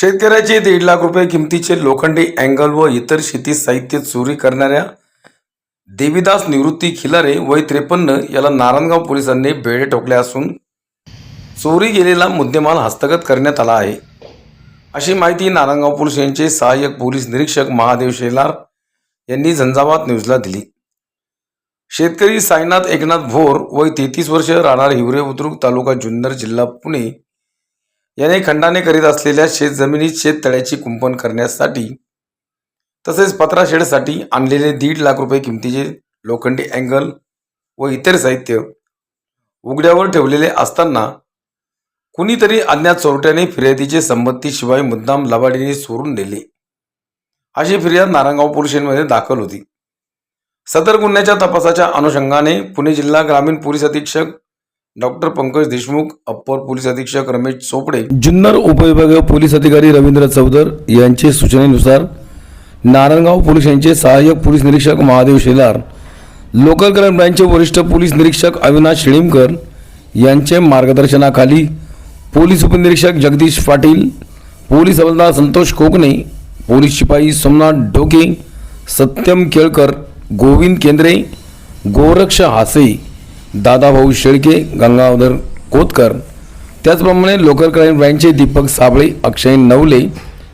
शेतकऱ्याचे दीड लाख रुपये किमतीचे लोखंडी अँगल व इतर शेती साहित्य चोरी करणाऱ्या देवीदास निवृत्ती खिलारे वय त्रेपन्न याला नारायणगाव पोलिसांनी बेडे ठोकले असून चोरी गेलेला मुद्देमाल हस्तगत करण्यात आला आहे. अशी माहिती नारायणगाव पोलीस यांचे सहाय्यक पोलीस निरीक्षक महादेव शेलार यांनी झंझावात न्यूजला दिली. शेतकरी साईनाथ एकनाथ भोर वय तेहतीस वर्ष राहणार हिवरे बुद्रुक तालुका जुन्नर जिल्हा पुणे याने खंडाने करीत असलेल्या शेतजमिनीत शेततळ्याची कुंपण करण्यासाठी तसेच पत्रा शेडसाठी आणलेले दीड लाख रुपये किमतीचे लोखंडी अँगल व इतर साहित्य उघड्यावर ठेवलेले असताना कुणीतरी अज्ञात चोरट्याने फिर्यादीचे संमतीशिवाय मुद्दाम लबाडीने चोरून नेले अशी फिर्याद नारायणगाव पोलीस स्टेशनमध्ये दाखल होती. सदर गुन्ह्याच्या तपासाच्या अनुषंगाने पुणे जिल्हा ग्रामीण पोलीस अधीक्षक doctor Pankaj Deshmukh upper police अधीक्षक रमेश चोपडे. जुन्नर उपविभागीय पोलीस अधिकारी रवींद्र चौधर यांचे सूचनेनुसार नारायणगाव पोलीस यांचे सहाय्यक पोलीस निरीक्षक महादेव शेलार लोकल क्राईम ब्रँचचे वरिष्ठ पोलीस निरीक्षक अविनाश शिळीमकर यांचे मार्गदर्शनाखाली पोलीस उपनिरीक्षक जगदीश पाटील पोलीस हवालदार संतोष कोकणे पोलीस शिपाई सोमनाथ ढोके सत्यम केळकर गोविंद केंद्रे गोरक्ष हासे दादाभाऊ शेळके गंगाधर कोतकर. त्याचप्रमाणे लोकल क्राईम ब्रँचचे दीपक साबळे अक्षय नवले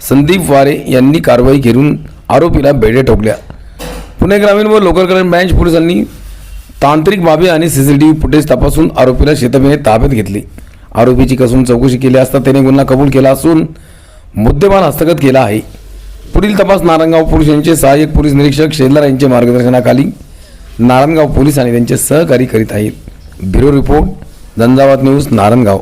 संदीप वारे यांनी कारवाई करून आरोपीला बेडे ठोकल्या. पुणे ग्रामीण व लोकल क्राईम ब्रँच पोलिसांनी तांत्रिक बाबी आणि C C T V footage तपासून आरोपीला शेतमेने ताब्यात घेतले. आरोपीची कसून चौकशी केली असता त्याने गुन्हा कबूल केला असून मुद्देमाल हस्तगत केला आहे. पुढील तपास नारंगाव पोलीस यांचे सहाय्यक पोलीस निरीक्षक शेलार यांच्या मार्गदर्शनाखाली नारायणगाव पोलीस आणि त्यांचे सहकारी करीत आहेत. Bureau report Zanzavat news Narayangaon.